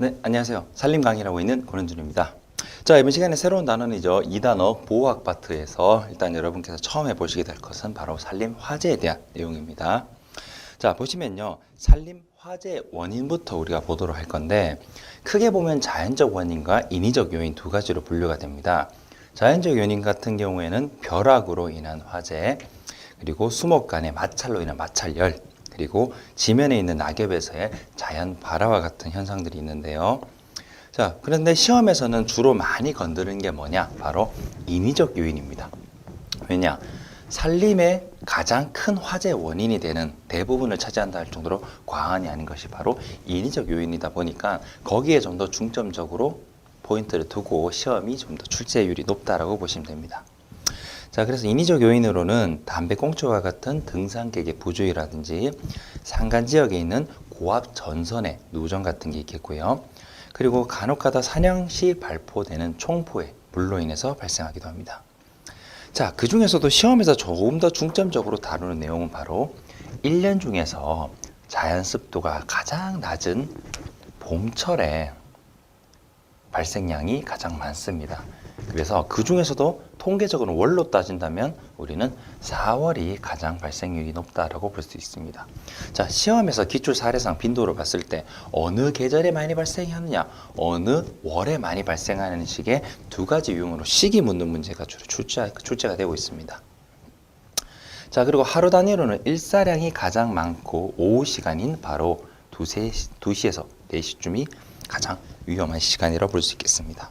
네, 안녕하세요. 살림 강의라고 있는 권은준입니다. 자, 이번 시간에 새로운 단원이죠. 2단어 보호학 파트에서 일단 여러분께서 처음 해보시게 될 것은 바로 살림 화재에 대한 내용입니다. 자, 보시면요. 살림 화재 원인부터 우리가 보도록 할 건데, 크게 보면 자연적 원인과 인위적 요인 두 가지로 분류가 됩니다. 자연적 요인 같은 경우에는 벼락으로 인한 화재, 그리고 수목 간의 마찰로 인한 마찰열, 그리고 지면에 있는 낙엽에서의 자연 발화와 같은 현상들이 있는데요. 자, 그런데 시험에서는 주로 많이 건드는 게 뭐냐? 바로 인위적 요인입니다. 왜냐? 산림의 가장 큰 화재 원인이 되는 대부분을 차지한다 할 정도로 과한이 아닌 것이 바로 인위적 요인이다 보니까 거기에 좀 더 중점적으로 포인트를 두고 시험이 좀 더 출제율이 높다라고 보시면 됩니다. 자, 그래서 인위적 요인으로는 담배꽁초와 같은 등산객의 부주의라든지 산간 지역에 있는 고압 전선의 누전 같은 게 있겠고요. 그리고 간혹가다 사냥 시 발포되는 총포의 불로 인해서 발생하기도 합니다. 자, 그 중에서도 시험에서 조금 더 중점적으로 다루는 내용은 바로 1년 중에서 자연 습도가 가장 낮은 봄철에 발생량이 가장 많습니다. 그래서 그 중에서도 통계적으로 월로 따진다면 우리는 4월이 가장 발생률이 높다라고 볼 수 있습니다. 자, 시험에서 기출 사례상 빈도로 봤을 때 어느 계절에 많이 발생하느냐, 어느 월에 많이 발생하는 식의 두 가지 유형으로 시기 묻는 문제가 주로 출제, 출제가 되고 있습니다. 자, 그리고 하루 단위로는 일사량이 가장 많고 오후 시간인 바로 두세, 2시에서 4시쯤이 가장 위험한 시간이라고 볼 수 있겠습니다.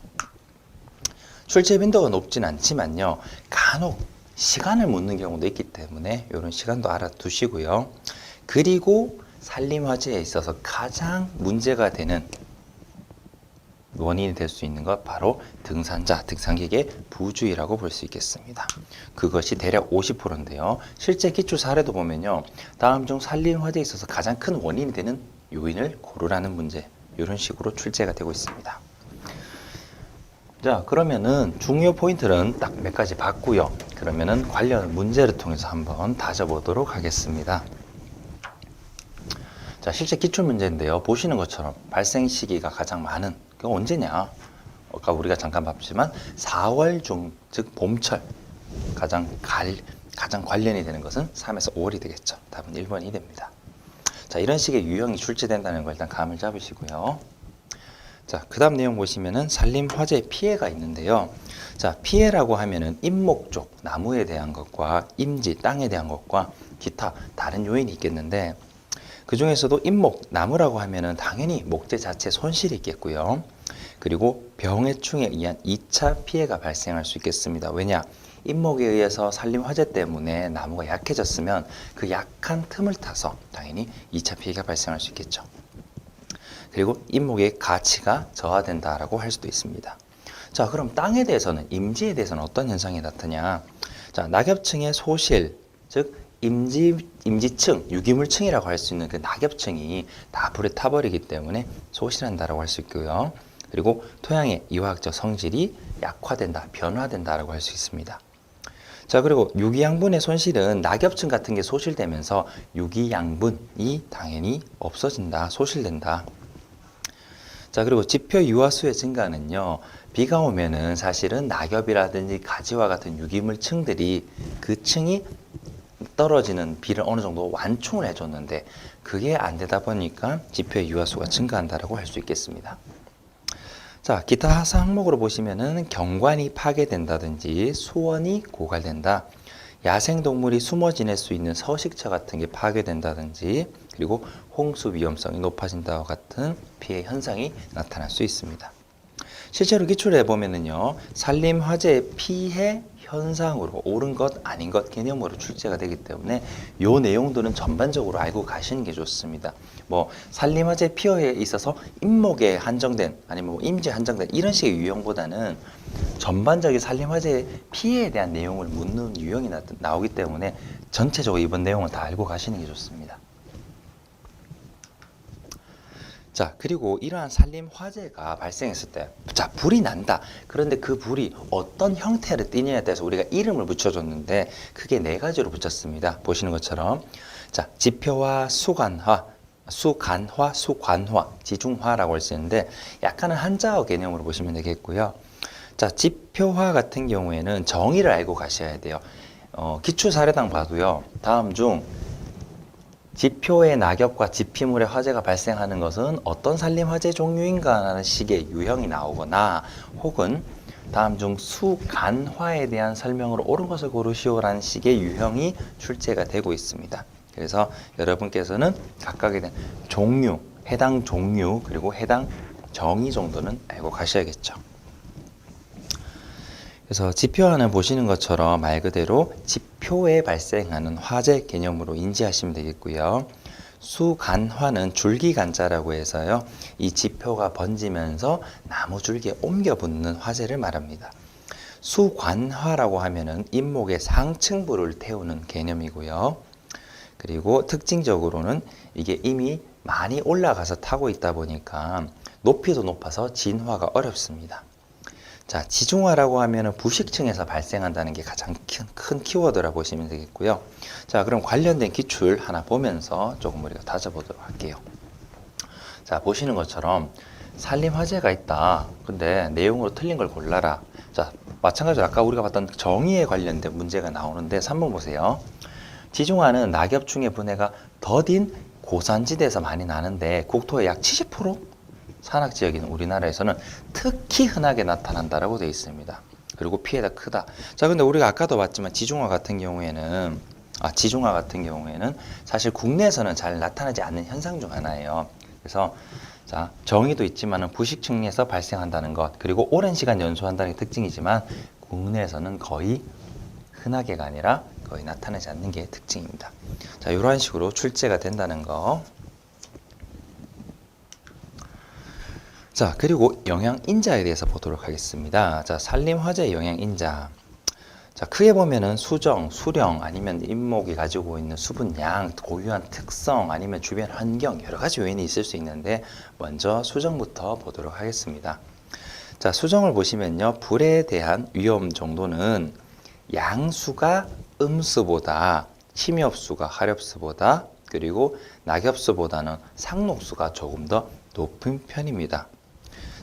출제 빈도가 높진 않지만요. 간혹 시간을 묻는 경우도 있기 때문에 이런 시간도 알아두시고요. 그리고 산림 화재에 있어서 가장 문제가 되는 원인이 될 수 있는 것 바로 등산자, 등산객의 부주의라고 볼 수 있겠습니다. 그것이 대략 50%인데요. 실제 기출 사례도 보면요. 다음 중 산림 화재에 있어서 가장 큰 원인이 되는 요인을 고르라는 문제 이런 식으로 출제가 되고 있습니다. 자, 그러면은 중요 포인트는 딱 몇 가지 봤고요. 그러면은 관련 문제를 통해서 한번 다져보도록 하겠습니다. 자, 실제 기출 문제인데요. 보시는 것처럼 발생 시기가 가장 많은 그 언제냐? 아까 우리가 잠깐 봤지만 4월 중, 즉 봄철 가장 갈, 가장 관련이 되는 것은 3에서 5월이 되겠죠. 답은 1번이 됩니다. 자, 이런 식의 유형이 출제된다는 걸 일단 감을 잡으시고요. 자, 그 다음 내용 보시면은 산림 화재 피해가 있는데요. 자, 피해라고 하면은 임목 쪽, 나무에 대한 것과 임지, 땅에 대한 것과 기타 다른 요인이 있겠는데 그 중에서도 임목, 나무라고 하면은 당연히 목재 자체 손실이 있겠고요. 그리고 병해충에 의한 2차 피해가 발생할 수 있겠습니다. 왜냐? 임목에 의해서 산림 화재 때문에 나무가 약해졌으면 그 약한 틈을 타서 당연히 2차 피해가 발생할 수 있겠죠. 그리고 임목의 가치가 저하된다라고 할 수도 있습니다. 자, 그럼 땅에 대해서는 임지에 대해서는 어떤 현상이 나타냐? 자, 낙엽층의 소실, 즉 임지 임지층, 유기물층이라고 할 수 있는 그 낙엽층이 다 불에 타버리기 때문에 소실한다라고 할 수 있고요. 그리고 토양의 이화학적 성질이 약화된다, 변화된다라고 할 수 있습니다. 자, 그리고 유기양분의 손실은 낙엽층 같은 게 소실되면서 유기양분이 당연히 없어진다, 소실된다. 자, 그리고 지표 유화수의 증가는요, 비가 오면은 사실은 낙엽이라든지 가지와 같은 유기물층들이 그 층이 떨어지는 비를 어느 정도 완충을 해줬는데 그게 안 되다 보니까 지표의 유화수가 증가한다라고 할 수 있겠습니다. 자, 기타 하사 항목으로 보시면은 경관이 파괴된다든지 수원이 고갈된다. 야생동물이 숨어 지낼 수 있는 서식처 같은 게 파괴된다든지 그리고 홍수 위험성이 높아진다와 같은 피해 현상이 나타날 수 있습니다. 실제로 기출해 보면은요, 산림 화재 피해 현상으로 옳은 것 아닌 것 개념으로 출제가 되기 때문에 요 내용들은 전반적으로 알고 가시는 게 좋습니다. 뭐 산림 화재 피해에 있어서 임목에 한정된 아니면 뭐 임지에 한정된 이런 식의 유형보다는 전반적인 산림 화재 피해에 대한 내용을 묻는 유형이 나, 나오기 때문에 전체적으로 이번 내용을 다 알고 가시는 게 좋습니다. 자, 그리고 이러한 산림 화재가 발생했을 때, 자, 불이 난다. 그런데 그 불이 어떤 형태를 띠냐에 대해서 우리가 이름을 붙여줬는데, 크게 네 가지로 붙였습니다. 보시는 것처럼. 자, 지표화, 수관화, 수간화, 수관화, 지중화라고 할 수 있는데 약간은 한자어 개념으로 보시면 되겠고요. 자, 지표화 같은 경우에는 정의를 알고 가셔야 돼요. 어, 기출 사례당 봐도요. 다음 중 지표의 낙엽과 지피물의 화재가 발생하는 것은 어떤 산림 화재 종류인가 하는 식의 유형이 나오거나 혹은 다음 중 수간화에 대한 설명으로 옳은 것을 고르시오라는 식의 유형이 출제가 되고 있습니다. 그래서 여러분께서는 각각에 대한 종류, 해당 종류 그리고 해당 정의 정도는 알고 가셔야겠죠. 그래서 지표화는 보시는 것처럼 말 그대로 지 표에 발생하는 화재 개념으로 인지하시면 되겠고요. 수간화는 줄기간자라고 해서요. 이 지표가 번지면서 나무 줄기에 옮겨 붙는 화재를 말합니다. 수관화라고 하면은 잇목의 상층부를 태우는 개념이고요. 그리고 특징적으로는 이게 이미 많이 올라가서 타고 있다 보니까 높이도 높아서 진화가 어렵습니다. 자, 지중화라고 하면은 부식층에서 발생한다는 게 가장 큰, 큰 키워드라 보시면 되겠고요. 자, 그럼 관련된 기출 하나 보면서 조금 우리가 다져보도록 할게요. 자, 보시는 것처럼 산림 화재가 있다. 근데 내용으로 틀린 걸 골라라. 자, 마찬가지로 아까 우리가 봤던 정의에 관련된 문제가 나오는데 3번 보세요. 지중화는 낙엽충의 분해가 더딘 고산지대에서 많이 나는데 국토의 약 70% 산악 지역인 우리나라에서는 특히 흔하게 나타난다라고 되어 있습니다. 그리고 피해가 크다. 자, 근데 우리가 아까도 봤지만 지중화 같은 경우에는 아, 지중화 같은 경우에는 사실 국내에서는 잘 나타나지 않는 현상 중 하나예요. 그래서 자, 정의도 있지만은 부식층에서 발생한다는 것, 그리고 오랜 시간 연소한다는 게 특징이지만 국내에서는 거의 흔하게가 아니라 거의 나타나지 않는 게 특징입니다. 자, 이러한 식으로 출제가 된다는 거. 자, 그리고 영양 인자에 대해서 보도록 하겠습니다. 자, 산림 화재 영양 인자. 자, 크게 보면은 수정, 수령, 아니면 잇목이 가지고 있는 수분량, 고유한 특성, 아니면 주변 환경, 여러 가지 요인이 있을 수 있는데, 먼저 수정부터 보도록 하겠습니다. 자, 수정을 보시면요. 불에 대한 위험 정도는 양수가 음수보다, 침엽수가 하렵수보다, 그리고 낙엽수보다는 상록수가 조금 더 높은 편입니다.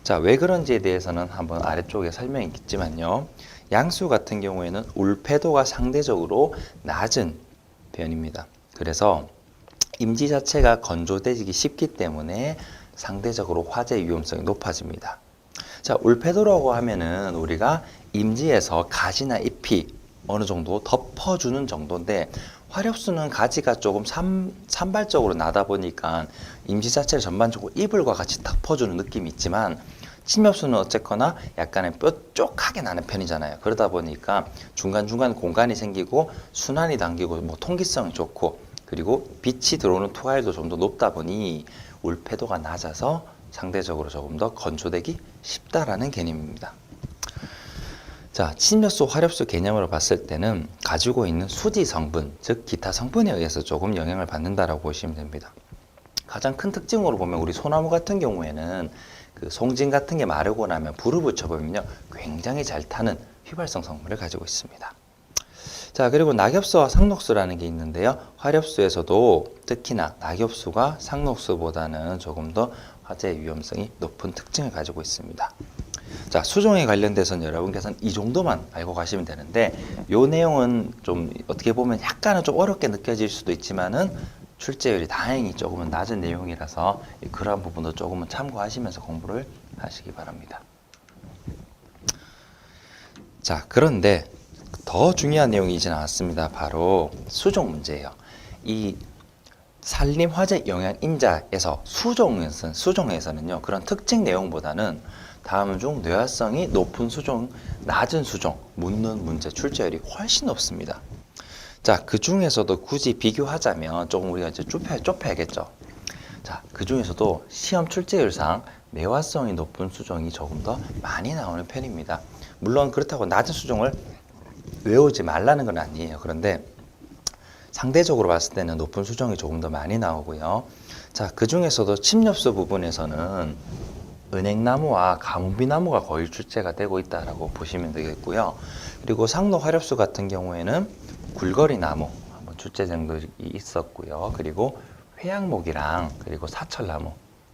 자, 왜 그런지에 대해서는 한번 아래쪽에 설명이 있겠지만요. 양수 같은 경우에는 울패도가 상대적으로 낮은 편입니다. 그래서 임지 자체가 건조되기 쉽기 때문에 상대적으로 화재 위험성이 높아집니다. 자, 울패도라고 하면은 우리가 임지에서 가지나 잎이 어느 정도 덮어주는 정도인데 화렵수는 가지가 조금 산, 산발적으로 나다 보니까 임지 자체를 전반적으로 이불과 같이 덮어주는 느낌이 있지만 침엽수는 어쨌거나 약간의 뾰족하게 나는 편이잖아요. 그러다 보니까 중간중간 공간이 생기고 순환이 당기고 뭐 통기성이 좋고 그리고 빛이 들어오는 투하율도 좀 더 높다 보니 울패도가 낮아서 상대적으로 조금 더 건조되기 쉽다라는 개념입니다. 자, 침엽수, 화렵수 개념으로 봤을 때는 가지고 있는 수지 성분, 즉 기타 성분에 의해서 조금 영향을 받는다라고 보시면 됩니다. 가장 큰 특징으로 보면 우리 소나무 같은 경우에는 그 송진 같은 게 마르고 나면 불을 붙여보면요 굉장히 잘 타는 휘발성 성분을 가지고 있습니다. 자 그리고 낙엽수와 상록수라는 게 있는데요. 화렵수에서도 특히나 낙엽수가 상록수보다는 조금 더 화재 위험성이 높은 특징을 가지고 있습니다. 자 수종에 관련돼서는 여러분께서는 이 정도만 알고 가시면 되는데 요 내용은 좀 어떻게 보면 약간은 좀 어렵게 느껴질 수도 있지만은 출제율이 다행히 조금은 낮은 내용이라서 그러한 부분도 조금은 참고하시면서 공부를 하시기 바랍니다. 자, 그런데 더 중요한 내용이진 않았습니다. 바로 수종 문제예요. 이 산림 화재 영향 인자에서 수종에서는 수종에서는요 그런 특징 내용보다는 다음 중 뇌화성이 높은 수종, 낮은 수종 묻는 문제 출제율이 훨씬 높습니다. 자, 그 중에서도 굳이 비교하자면 조금 우리가 이제 좁혀, 좁혀야겠죠. 자, 그 중에서도 시험 출제율상 매화성이 높은 수종이 조금 더 많이 나오는 편입니다. 물론 그렇다고 낮은 수종을 외우지 말라는 건 아니에요. 그런데 상대적으로 봤을 때는 높은 수종이 조금 더 많이 나오고요. 자, 그 중에서도 침엽수 부분에서는 은행나무와 가뭄비나무가 거의 출제가 되고 있다라고 보시면 되겠고요. 그리고 상록 화렵수 같은 경우에는 굴거리 나무 한번 출제된 적이 있었고요. 그리고 회양목이랑 그리고 사철나무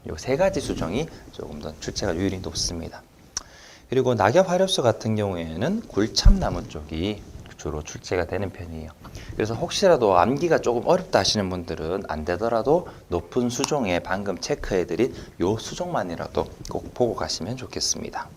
요세 가지 수종이 조금 더 출제가 유율이 높습니다. 그리고 낙엽 화렵수 같은 경우에는 굴참나무 쪽이 주로 출제가 되는 편이에요. 그래서 혹시라도 암기가 조금 어렵다 하시는 분들은 안 되더라도 높은 수종에 방금 체크해드린 요 수종만이라도 꼭 보고 가시면 좋겠습니다.